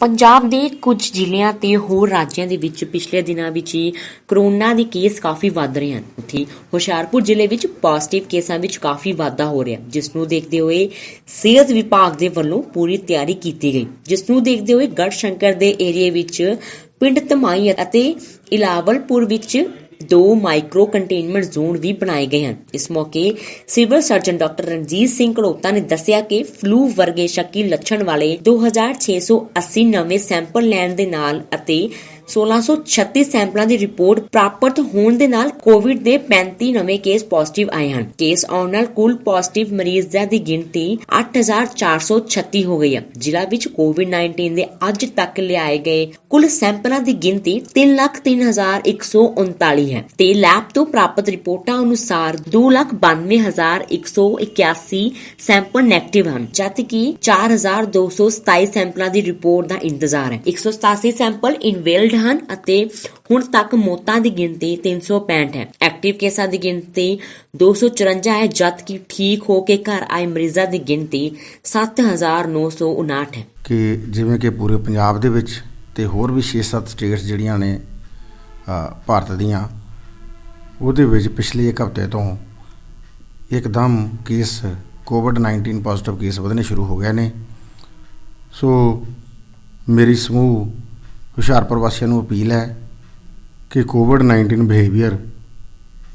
ਪੰਜਾਬ ਦੇ ਕੁਝ ਜ਼ਿਲ੍ਹਿਆਂ ਤੇ ਹੋਰ ਰਾਜਾਂ ਦੇ ਵਿੱਚ ਪਿਛਲੇ ਦਿਨਾਂ ਵਿੱਚ ਹੀ ਕਰੋਨਾ ਦੇ ਕੇਸ ਕਾਫੀ ਵੱਧ ਰਹੇ ਹਨ। ਉੱਥੇ ਹੁਸ਼ਿਆਰਪੁਰ ਜ਼ਿਲ੍ਹੇ ਵਿੱਚ ਪੋਜ਼ਿਟਿਵ ਕੇਸਾਂ ਵਿੱਚ ਕਾਫੀ ਵਾਧਾ ਹੋ ਰਿਹਾ। ਜਿਸ ਨੂੰ ਦੇਖਦੇ ਹੋਏ ਸਿਹਤ ਵਿਭਾਗ ਦੇ ਵੱਲੋਂ ਪੂਰੀ ਤਿਆਰੀ ਕੀਤੀ ਗਈ। ਜਿਸ ਨੂੰ ਦੇਖਦੇ ਹੋਏ ਗੜਸ਼ੰਕਰ ਦੇ ਏਰੀਏ ਵਿੱਚ ਪਿੰਡ ਧਮਾਈ ਅਤੇ ਇਲਾਵਲਪੁਰ ਵਿੱਚ ਦੋ ਮਾਈਕਰੋ ਕੰਟੇਨਮੈਂਟ ਜ਼ੋਨ ਵੀ ਬਣਾਏ ਗਏ ਹਨ। ਇਸ ਮੌਕੇ civil surgeon doctor Ranjit Singh Karota ਨੇ ਦੱਸਿਆ ਕਿ ਫਲੂ ਵਰਗੇ ਸ਼ੱਕੀ ਲੱਛਣ ਵਾਲੇ 2680 ਨਵੇਂ ਸੈਂਪਲ ਲੈਣ ਦੇ ਨਾਲ ਅਤੇ 1636 ਸੈਂਪਲਾਂ ਦੀ ਰਿਪੋਰਟ ਪ੍ਰਾਪਤ ਹੋਣ ਦੇ ਨਾਲ ਕੋਵਿਡ ਦੇ 35 ਨਵੇਂ ਕੇਸ ਪੋਜ਼ਿਟਿਵ ਆਏ ਹਨ। ਕੇਸ ਆਉਣ ਨਾਲ ਕੁੱਲ ਪੋਜ਼ਿਟਿਵ ਮਰੀਜ਼ਾਂ ਦੀ ਗਿਣਤੀ 8436 ਹੋ ਗਈ ਹੈ। ਜ਼ਿਲ੍ਹਾ ਵਿੱਚ ਕੋਵਿਡ-19 ਦੇ ਅੱਜ ਤੱਕ ਲਿਆਏ ਗਏ ਕੁੱਲ ਸੈਂਪਲਾਂ ਦੀ ਗਿਣਤੀ 303139 ਹੈ ਤੇ ਲੈਬ ਤੋਂ ਪ੍ਰਾਪਤ ਰਿਪੋਰਟਾਂ ਅਨੁਸਾਰ 292181 ਸੈਂਪਲ ਨੈਗੇਟਿਵ ਹਨ ਜਦ ਜਦਕਿ 4227 ਸੈਂਪਲਾਂ ਦੀ ਰਿਪੋਰਟ ਦਾ ਇੰਤਜ਼ਾਰ ਹੈ। 187 ਸੈਂਪਲ ਇਨਵੇਲਡ ਹਨ ਅਤੇ ਹੁਣ ਤੱਕ ਮੌਤਾਂ ਦੀ ਗਿਣਤੀ 365 ਹੈ। ਐਕਟਿਵ ਕੇਸਾਂ ਦੀ ਗਿਣਤੀ 254 ਹੈ, ਜਦਕਿ ਠੀਕ ਹੋ ਕੇ ਘਰ ਆਏ ਮਰੀਜ਼ਾਂ ਦੀ ਗਿਣਤੀ 7959 ਹੈ। ਕਿ ਜਿਵੇਂ ਕਿ ਪੂਰੇ ਪੰਜਾਬ ਦੇ ਵਿੱਚ ਤੇ ਹੋਰ ਵੀ 6-7 ਸਟੇਟਸ ਜਿਹੜੀਆਂ ਨੇ ਭਾਰਤ ਦੀਆਂ, ਉਹਦੇ ਵਿੱਚ ਪਿਛਲੇ ਇੱਕ ਹਫ਼ਤੇ ਤੋਂ ਇੱਕਦਮ ਕੇਸ ਕੋਵਿਡ-19 ਪੋਜ਼ਿਟਿਵ ਕੇਸ ਵਧਣੇ ਸ਼ੁਰੂ ਹੋ ਗਏ ਨੇ। ਸੋ ਮੇਰੀ ਸਮੂਹ ਹੁਸ਼ਿਆਰਪੁਰ ਵਾਸੀਆਂ ਨੂੰ ਅਪੀਲ ਹੈ ਕਿ ਕੋਵਿਡ-19 ਬਿਹੇਵੀਅਰ,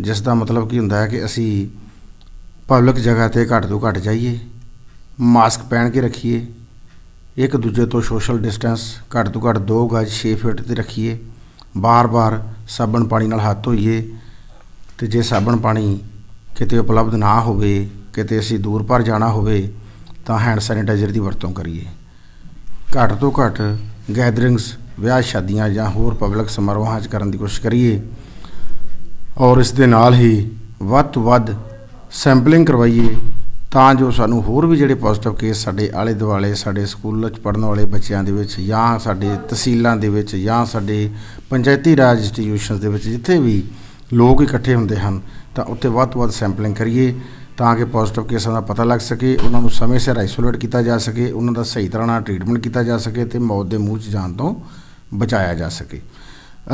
ਜਿਸ ਦਾ ਮਤਲਬ ਕੀ ਹੁੰਦਾ ਹੈ ਕਿ ਅਸੀਂ ਪਬਲਿਕ ਜਗ੍ਹਾ ਤੇ ਘੱਟ ਤੋਂ ਘੱਟ ਜਾਈਏ, ਮਾਸਕ ਪਹਿਨ ਕੇ ਰੱਖੀਏ, ਇੱਕ ਦੂਜੇ ਤੋਂ ਸੋਸ਼ਲ ਡਿਸਟੈਂਸ ਘੱਟ ਤੋਂ ਘੱਟ 2 ਗਜ 6 ਫੁੱਟ ਤੇ ਰੱਖੀਏ, ਬਾਰ-ਬਾਰ ਸਾਬਣ ਪਾਣੀ ਨਾਲ ਹੱਥ ਧੋਈਏ ਤੇ ਜੇ ਸਾਬਣ ਪਾਣੀ ਕਿਤੇ ਉਪਲਬਧ ਨਾ ਹੋਵੇ, ਕਿਤੇ ਅਸੀਂ ਦੂਰ ਪਰ ਜਾਣਾ ਹੋਵੇ, ਤਾਂ ਹੈਂਡ ਸੈਨੀਟਾਈਜ਼ਰ ਦੀ ਵਰਤੋਂ ਕਰੀਏ। ਘੱਟ ਤੋਂ ਘੱਟ ਗੈਦਰਿੰਗਸ ਵਿਆਹ ਸ਼ਾਦੀਆਂ ਜਾਂ ਹੋਰ ਪਬਲਿਕ ਸਮਾਰੋਹਾਂ 'ਚ ਕਰਨ ਦੀ ਕੋਸ਼ਿਸ਼ ਕਰੀਏ। ਔਰ ਇਸ ਦੇ ਨਾਲ ਹੀ ਵੱਧ ਤੋਂ ਵੱਧ ਸੈਂਪਲਿੰਗ ਕਰਵਾਈਏ ਤਾਂ ਜੋ ਸਾਨੂੰ ਹੋਰ ਵੀ ਜਿਹੜੇ ਪੋਜ਼ਿਟਿਵ ਕੇਸ ਸਾਡੇ ਆਲੇ ਦੁਆਲੇ, ਸਾਡੇ ਸਕੂਲ 'ਚ ਪੜ੍ਹਨ ਵਾਲੇ ਬੱਚਿਆਂ ਦੇ ਵਿੱਚ ਜਾਂ ਸਾਡੇ ਤਹਿਸੀਲਾਂ ਦੇ ਵਿੱਚ ਜਾਂ ਸਾਡੇ ਪੰਚਾਇਤੀ ਰਾਜ ਇੰਸਟੀਟਿਊਸ਼ਨਸ ਦੇ ਵਿੱਚ ਜਿੱਥੇ ਵੀ ਲੋਕ ਇਕੱਠੇ ਹੁੰਦੇ ਹਨ, ਤਾਂ ਉੱਥੇ ਵੱਧ ਤੋਂ ਵੱਧ ਸੈਂਪਲਿੰਗ ਕਰੀਏ ਤਾਂ ਕਿ ਪੋਜ਼ਿਟਿਵ ਕੇਸਾਂ ਦਾ ਪਤਾ ਲੱਗ ਸਕੇ, ਉਹਨਾਂ ਨੂੰ ਸਮੇਂ ਸਿਰ ਆਈਸੋਲੇਟ ਕੀਤਾ ਜਾ ਸਕੇ, ਉਹਨਾਂ ਦਾ ਸਹੀ ਤਰ੍ਹਾਂ ਨਾਲ ਟ੍ਰੀਟਮੈਂਟ ਕੀਤਾ ਜਾ ਸਕੇ ਤੇ ਮੌਤ ਦੇ ਮੂੰਹ 'ਚ ਜਾਣ ਤੋਂ ਬਚਾਇਆ ਜਾ ਸਕੇ।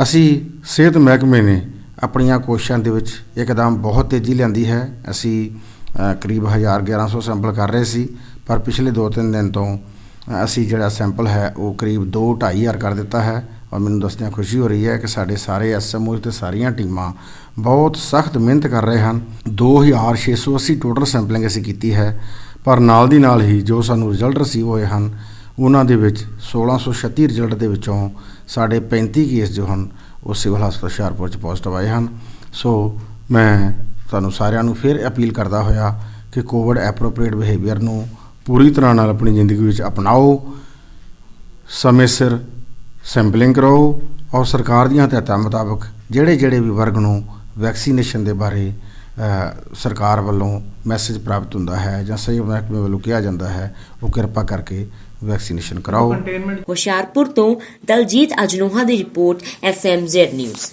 ਅਸੀਂ ਸਿਹਤ ਮਹਿਕਮੇ ਨੇ ਆਪਣੀਆਂ ਕੋਸ਼ਿਸ਼ਾਂ ਦੇ ਵਿੱਚ ਇੱਕਦਮ ਬਹੁਤ ਤੇਜ਼ੀ ਲਿਆਂਦੀ ਹੈ। ਅਸੀਂ ਅ, ਕਰੀਬ 1100 ਸੈਂਪਲ ਕਰ ਰਹੇ ਸੀ ਪਰ ਪਿਛਲੇ 2-3 ਦਿਨ ਤੋਂ ਅਸੀਂ ਜਿਹੜਾ ਸੈਂਪਲ ਹੈ ਉਹ ਕਰੀਬ 2-2.5 ਹਜ਼ਾਰ ਕਰ ਦਿੱਤਾ ਹੈ ਔਰ ਮੈਨੂੰ ਦੱਸਦਿਆਂ ਖੁਸ਼ੀ ਹੋ ਰਹੀ ਹੈ ਕਿ ਸਾਡੇ ਸਾਰੇ ਐਸਐਮਓ ਤੇ ਸਾਰੀਆਂ ਟੀਮਾਂ ਬਹੁਤ ਸਖਤ ਮਿਹਨਤ ਕਰ ਰਹੇ ਹਨ। 2680 ਟੋਟਲ ਸੈਂਪਲਿੰਗ ਅਸੀਂ ਕੀਤੀ ਹੈ ਪਰ ਨਾਲ ਦੀ ਨਾਲ ਹੀ ਜੋ ਸਾਨੂੰ ਰਿਜ਼ਲਟ ਰਿਸੀਵ ਹੋਏ ਹਨ ਉਹਨਾਂ ਦੇ ਵਿੱਚ 1636 ਰਿਜ਼ਲਟ ਦੇ ਵਿੱਚੋਂ ਸਾਡੇ 35 ਕੇਸ ਜੋ ਹਨ, ਉਹ ਸਿਵਲ ਹਸਪਤਾਲ ਹੁਸ਼ਿਆਰਪੁਰ ਚ ਪੋਜ਼ਿਟਿਵ ਆਏ ਹਨ। ਸੋ ਮੈਂ ਤੁਹਾਨੂੰ ਸਾਰਿਆਂ ਨੂੰ ਫਿਰ ਅਪੀਲ ਕਰਦਾ ਹੋਇਆ ਕਿ ਕੋਵਿਡ ਐਪਰੋਪ੍ਰੀਏਟ ਬਿਹੇਵੀਅਰ ਨੂੰ ਪੂਰੀ ਤਰ੍ਹਾਂ ਨਾਲ ਆਪਣੀ ਜ਼ਿੰਦਗੀ ਵਿੱਚ ਅਪਣਾਓ। ਸਮੇਂ ਸਿਰ ਸੈਂਪਲਿੰਗ ਕਰਾਓ ਔਰ ਸਰਕਾਰ ਦੀਆਂ ਹਦਾਇਤਾਂ ਮੁਤਾਬਕ ਜਿਹੜੇ ਜਿਹੜੇ ਵੀ ਵਰਗ ਨੂੰ ਵੈਕਸੀਨੇਸ਼ਨ ਦੇ ਬਾਰੇ ਸਰਕਾਰ ਵੱਲੋਂ ਮੈਸੇਜ ਪ੍ਰਾਪਤ ਹੁੰਦਾ ਹੈ ਜਾਂ ਸਹੀ ਮਹਿਕਮੇ ਵੱਲੋਂ ਕਿਹਾ ਜਾਂਦਾ ਹੈ, ਉਹ ਕਿਰਪਾ ਕਰਕੇ ਵੈਕਸੀਨੇਸ਼ਨ ਕਰਾਓ। ਹੁਸ਼ਿਆਰਪੁਰ ਤੋਂ ਦਲਜੀਤ ਅਜਨੋਹਾ ਦੀ ਰਿਪੋਰਟ ਐਸਐਮਜ਼ੈਡ ਨਿਊਜ਼।